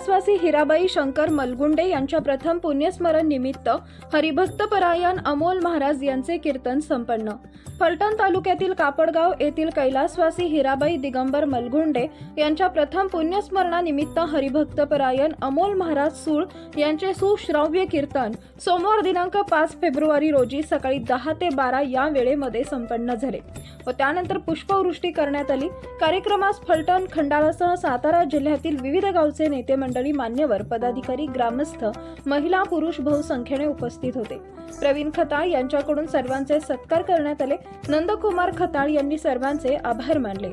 कैलासवासी हिराबाई शंकर मलगुंडे यांच्या प्रथम पुण्यस्मरण निमित्त हरिभक्त परायण अमोल महाराज यांचे कीर्तन संपन्न. फलटण तालुक्यातील कापडगाव येथील कैलासवासी हिराबाई दिगंबर मलगुंडे यांच्या प्रथम पुण्यस्मरणानिमित्त हरिभक्तपरायण अमोल महाराज सूळ यांचे सुश्राव्य कीर्तन सोमवार दिनांक पाच फेब्रुवारी रोजी सकाळी दहा ते बारा या वेळेमध्ये संपन्न झाले व त्यानंतर पुष्पवृष्टी करण्यात आली. कार्यक्रमास फलटण खंडाळासह सातारा जिल्ह्यातील विविध गावचे नेते मंडळी मान्यवर पदाधिकारी ग्रामस्थ महिला पुरुष बहुसंख्येने उपस्थित होते. प्रवीण खताळ यांच्याकडून सर्वांचे सत्कार करण्यात आले. नंदकुमार खताळ यांनी सर्वांचे आभार मानले.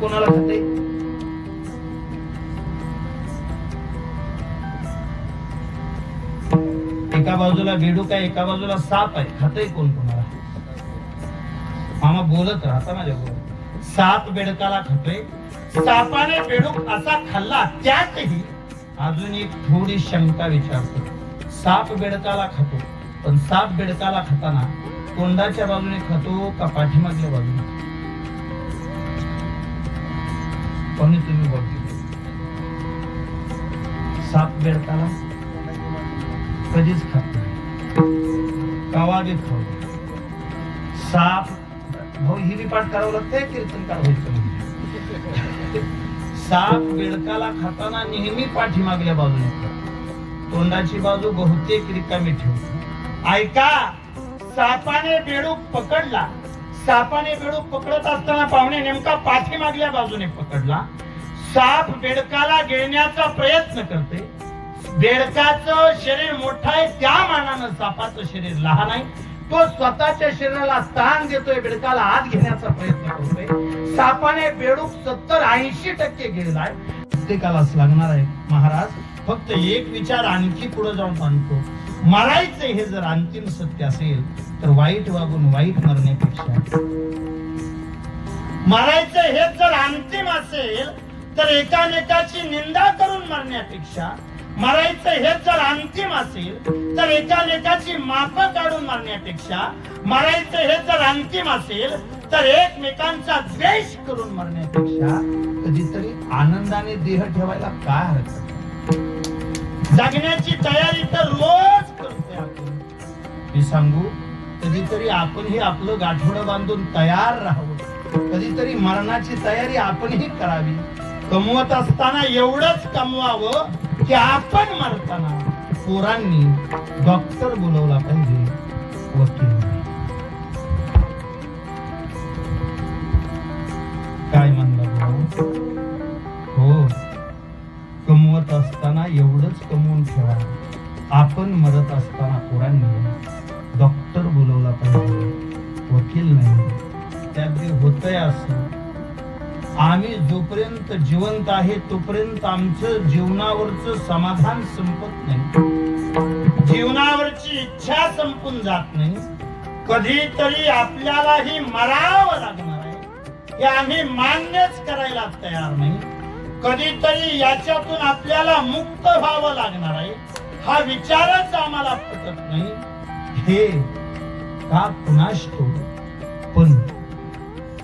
कोणाला खाते? एका बाजूला बेडूक आहे एका बाजूला साप आहे. खातय कोण कोणाला? मामा बोलत राहता माझ्या बरोबर साप बेडकाला खातोय सापाने बेडूक असा खाल्ला त्यातही अजून एक थोडी शंका विचारतो. साप बेडकाला खातो पण साप बेडकाला खाताना तोंडाच्या बाजूने खातो का पाठीमागल्या बाजूने? कोणी तुम्ही बोलते साप बेडकाला कधीच खात नाही. कवा बी खाऊ. साप भाऊ ही बी पाठ करावं लागतंय कीर्तन करावं तुम्ही? साप बेडकाला खाताना नेहमी पाठीमागल्या बाजूने तोंडाची बाजू बहुतेक रिकामी ठेवतो ऐका सापाने बेडूक पकडला. सापाने बेडूक पकडत असताना पाहुणे नेमका पाठीमागल्या बाजूने पकडला. साप बेडकाला गिळण्याचा प्रयत्न करते. बेडकाचं शरीर मोठं आहे त्या मानानं सापाचं शरीर लहान आहे. तो स्वतःच्या शरीराला ताण देतोय बेडकाला आत घेण्याचा प्रयत्न करतोय. सापाने बेडूक सत्तर ऐंशी टक्के गेलाय प्रत्येकालाच लागणार आहे महाराज. फक्त एक विचार आणखी पुढे जाऊन आणतो मरायचं हे जर अंतिम सत्य असेल तर वाईट वागून वाईट मरण्यापेक्षा. मरायचं हे जर अंतिम असेल तर एकामेकाची निंदा करून मरण्यापेक्षा मरायचं हे जर अंतिम असेल तर एका लेखाची माप काढून मारण्यापेक्षा मरायचं हे जर अंतिम असेल तर एकमेकांचा द्वेष करून मरण्यापेक्षा कधीतरी आनंदाने देह ठेवायला काय हरकत जगण्याची तयारी तर रोज करतोय आपण. मी सांगू कधीतरी आपणही आपलं गाठोडं बांधून तयार राहावं. कधीतरी मरणाची तयारी आपणही करावी. कमवत असताना एवढंच कमवावं की आपण मरताना पोरांनी डॉक्टर बोलवला पाहिजे वकील काय म्हणला हो. कमवत असताना एवढंच कमवून ठेवा. आपण मरत असताना पोरांनी डॉक्टर बोलवला पाहिजे वकील नाही. त्यात होतंय असं आम्ही जोपर्यंत जिवंत आहे तोपर्यंत आमचं जीवनावरच समाधान संपत नाही. जीवनावरची इच्छा संपून जात नाही. कधीतरी आपल्यालाही मरावं लागणार आहे. हे आम्ही मान्यच करायला तयार नाही. कधीतरी याच्यातून आपल्याला मुक्त व्हावं लागणार आहे. हा विचारच आम्हाला पटत नाही. हे का कुणाश पण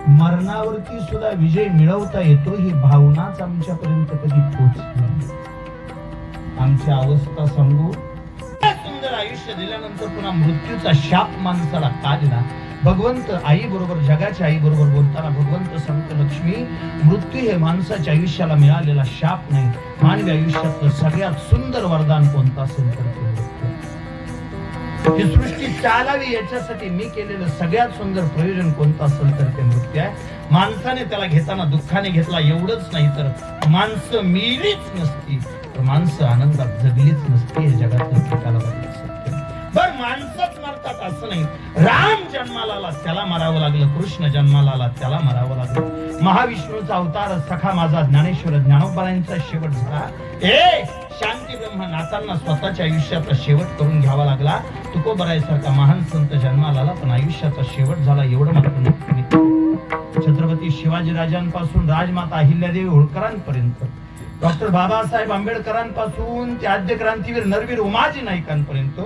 मरणावरती सुद्धा विजय मिळवता येतो ही भावनाच आमच्यापर्यंत कधी पोहोचली आमची अवस्था सांगू सुंदर आयुष्य दिल्यानंतर पुन्हा मृत्यूचा शाप माणसाला का दिला भगवंत आई बरोबर जगाच्या आई बरोबर बोलताना भगवंत संत लक्ष्मी मृत्यू हे माणसाच्या आयुष्याला मिळालेला शाप नाही. मानवी आयुष्यातलं सगळ्यात सुंदर वरदान कोणतं असेल तर ते. मृत्यू. ही सृष्टी चालावी याच्यासाठी मी केलेलं सगळ्यात सुंदर प्रयोजन कोणतं असेल तर ते नृत्य आहे. माणसाने त्याला घेताना दुःखाने घेतला एवढंच नाही तर माणसं मिळलीच नसती. तर माणसं आनंदात जगलीच नसती हे जगातलं पिकाला बर माणसंच मरतात असं नाही. राम जन्माला आला त्याला मारावं लागलं कृष्ण जन्माला आला त्याला मारावं लागलं. महाविष्णूचा अवतार सखा माझा ज्ञानेश्वर ज्ञानोबालांचा शेवट झाला. ए शांती ब्रह्म नातांना स्वतःच्या आयुष्याचा शेवट करून घ्यावा लागला. तुकोबरायसारखा महान संत जन्माला आला पण आयुष्याचा शेवट झाला एवढं मात्र नक्की छत्रपती शिवाजी राजांपासून राजमाता अहिल्यादेवी होळकरांपर्यंत. डॉक्टर बाबासाहेब आंबेडकरांपासून ते आद्य क्रांतीवीर नरवीर उमाजी नाईकांपर्यंत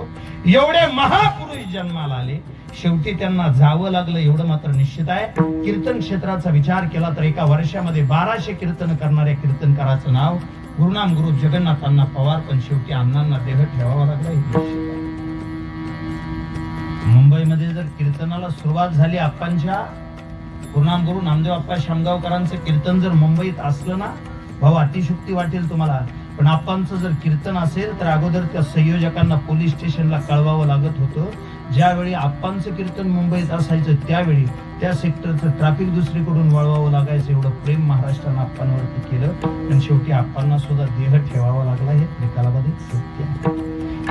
एवढे महापुरुष जन्माला आले. शेवटी त्यांना जावं लागलं एवढं मात्र निश्चित आहे. कीर्तन क्षेत्राचा विचार केला तर एका वर्षामध्ये बाराशे कीर्तन करणाऱ्या कीर्तनकाराचं नाव गुरुनाम गुरु जगन्नाथांना पवार पण शेवटी अण्णांना देह ठेवावा लागला हे निश्चित आहे. मुंबईमध्ये जर कीर्तनाला सुरुवात झाली आप्पांच्या गुरुनाम गुरु नामदेव आप्पा शामगावकरांचं कीर्तन जर मुंबईत असलं ना भाऊ अतिशुक्ती वाटेल तुम्हाला. पण आप्पांचं जर कीर्तन असेल तर अगोदर त्या संयोजकांना पोलीस स्टेशनला कळवावं लागत होतं. ज्यावेळी आप्पांचं कीर्तन मुंबईत असायचं त्यावेळी त्या सेक्टरचं ट्रॅफिक दुसरीकडून वळवावं लागायचं एवढं प्रेम महाराष्ट्रानं आप्पांवरती केलं. आणि शेवटी आप्पांना सुद्धा देह ठेवावा लागला हे निकालामध्ये सत्य आहे.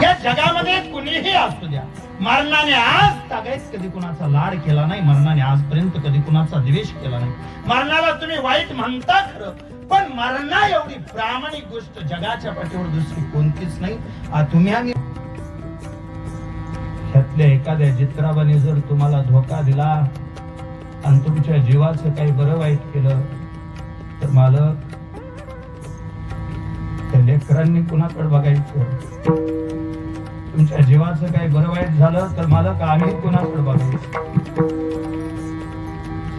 या जगामध्ये कुणीही असू द्या. मरणाने आज तागायत कधी कुणाचा लाड केला नाही मरणाने आजपर्यंत कधी कुणाचा द्वेष केला नाही. मरणाला तुम्ही वाईट म्हणता खरं पण मरणा एवढी प्रामाणिक गोष्ट जगाच्या पाठीवर दुसरी कोणतीच नाही. तुम्ही आम्ही ह्यातल्या एखाद्या चित्राबाने जर तुम्हाला धोका दिला आणि तुमच्या जीवाचं काही बरं वाईट केलं तर मालक त्या लेकरांनी कुणाकडे बघायचं? तुमच्या जीवाचं काही बरं वाईट झालं तर मालक आम्ही कुणाकडे बघायचं?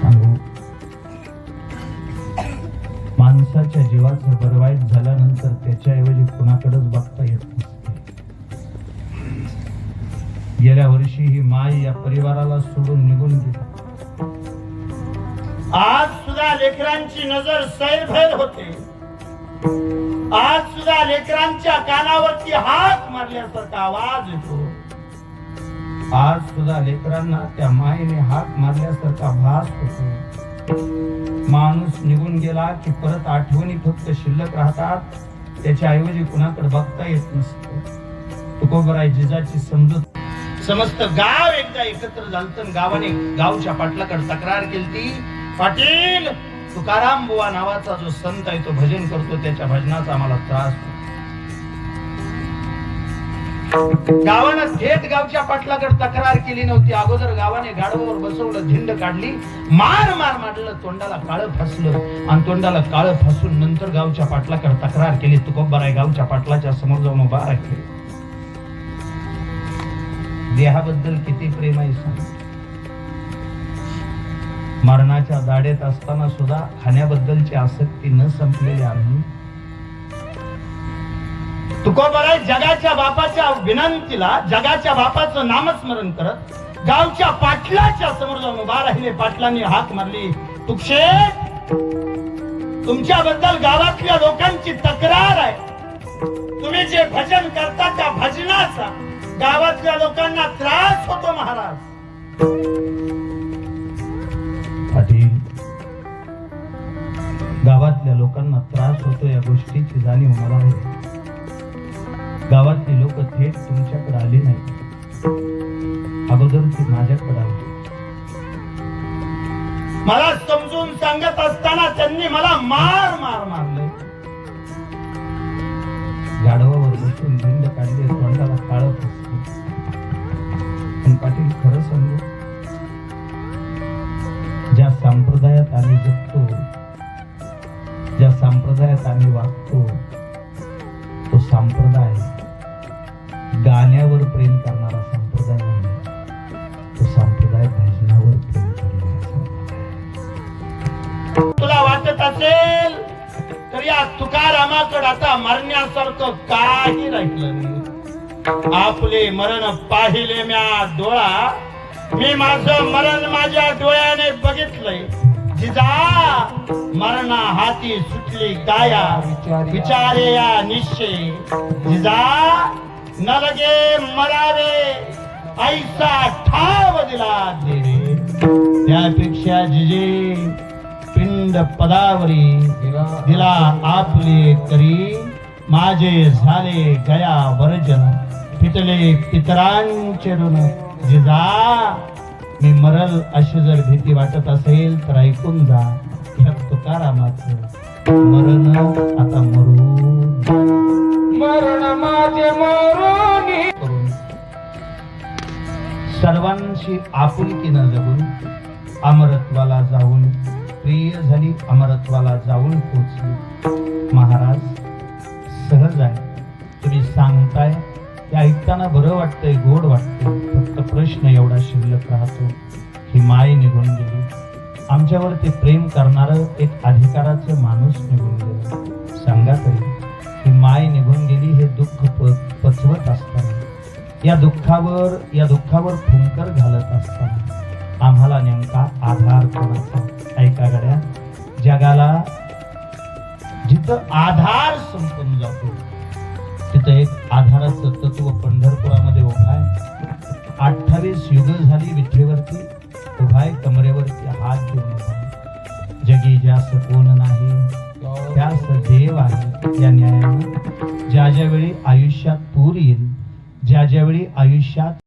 सांगू? माणसाच्या जीवाचं बरं वाईट झाल्यानंतर त्याच्याऐवजी कुणाकडेच बघता येत नाही गेल्या वर्षी ही माय या परिवाराला सोडून निघून गेली. आज सुद्धा लेकरांची नजर सैरभैर होते. आज सुद्धा लेकरांच्या कानावरती हात मारल्यासारखा आवाज येतो. आज सुद्धा लेकरांना त्या मायेने हात मारल्यासारखा भास होतो. माणूस निघून गेला की परत आठवणी फक्त शिल्लक राहतात. त्याच्या ऐवजी कुणाकडे बघता येत नसतं. तुकोबराय जिजाची समजूत समस्त गाव एकदा एकत्र झालं गावाने गावच्या पाटलाकडे तक्रार केली ती पाटील तुकाराम बुवा नावाचा जो संत आहे तो भजन करतो त्याच्या भजनाचा आम्हाला त्रास गावानं थेट गावच्या पाटलाकडे तक्रार केली नव्हती. अगोदर गावाने गाडवावर बसवलं झिंड काढली मार मार मारलं तोंडाला काळ फसलं. आणि तोंडाला काळ फसून नंतर गावच्या पाटलाकडे तक्रार केली. तुकोबराय गावच्या पाटलाच्या समोर जाऊन उभा राहिले. देहाबद्दल किती प्रेम आहे सांग. मरणाच्या दाडेत असताना सुद्धा खाण्याबद्दलची आसक्ती न संपलेली आम्ही. तुकोबराय जगाच्या बापाच्या विनंतीला जगाच्या बापाचं नामस्मरण करत गावच्या पाटलाच्या समोर जाऊन उभा राहिले. पाटलांनी हाक मारली. तुक्षे तुमच्याबद्दल गावातल्या लोकांची तक्रार आहे. तुम्ही जे भजन करता त्या त्रास या गोष्टीची जाणीव मला आहे. गावातली लोक थेट तुमच्याकडे आली नाही अगोदर ती माझ्याकडे आली. मला समजून सांगत असताना त्यांनी मला मार मार मारले. गाडवावर बसून भिंड काढले तोंडाला काळ पण पाटील खरं सांगू? ज्या संप्रदायात आम्ही जगतो संप्रदायात आम्ही वागतो. तो संप्रदाय गाण्यावर प्रेम करणारा संप्रदाय नाही. तो संप्रदाय भजनावर प्रेम करणारा तुला वाटत असेल तर या तुकारामाकडे आता मरण्यासारखं काही राहिलं नाही. आपले मरण पाहिले म्या डोळा. मी माझं मरण माझ्या डोळ्याने बघितलंय. जिजा मरणा हाती सुटली काया विचारे. या निश्चय. जिजा न लगे मरावे ऐसा ठाव दिला देवे त्यापेक्षा जिजे पिंड पदावरी दिला. आपले करी माझे झाले गया वर्जन फिटले पितरांचे ऋण. जिजा मी मरल अशी जर भीती वाटत असेल तर ऐकून जा. ह्या तुकारामाचं मरण आता मरून मरण माझे मरून करून सर्वांशी आपुलकीनं जगून अमरत्वाला जाऊन प्रिय झाली अमरत्वाला जाऊन पोचली. महाराज सहज आहे. तुम्ही सांगताय ते ऐकताना बरं वाटतंय गोड वाटतंय. फक्त प्रश्न एवढा शिल्लक राहतो ही माय निघून गेली. आमच्यावर ते प्रेम करणार एक अधिकाराचं माणूस निघून गेलं. सांगा तरी ही माय निघून गेली हे दुःख प- पचवत असताना या दुःखावर या दुःखावर फुंकर घालत असताना आम्हाला नेमका आधार कोणाचा? ऐका गड्या जगाला जिथं आधार संपून जातो तिथं एक आधाराचं तत्व पंढरपुरामध्ये उभा आहे. अठ्ठावीस युग झाली विठेवरती उभा आहे कमरेवरती हात घेऊन जगी जास्त कोण नाही त्यास देव आहे या न्यायाने. ज्या ज्यावेळी आयुष्यात पूर येईल ज्या ज्यावेळी आयुष्यात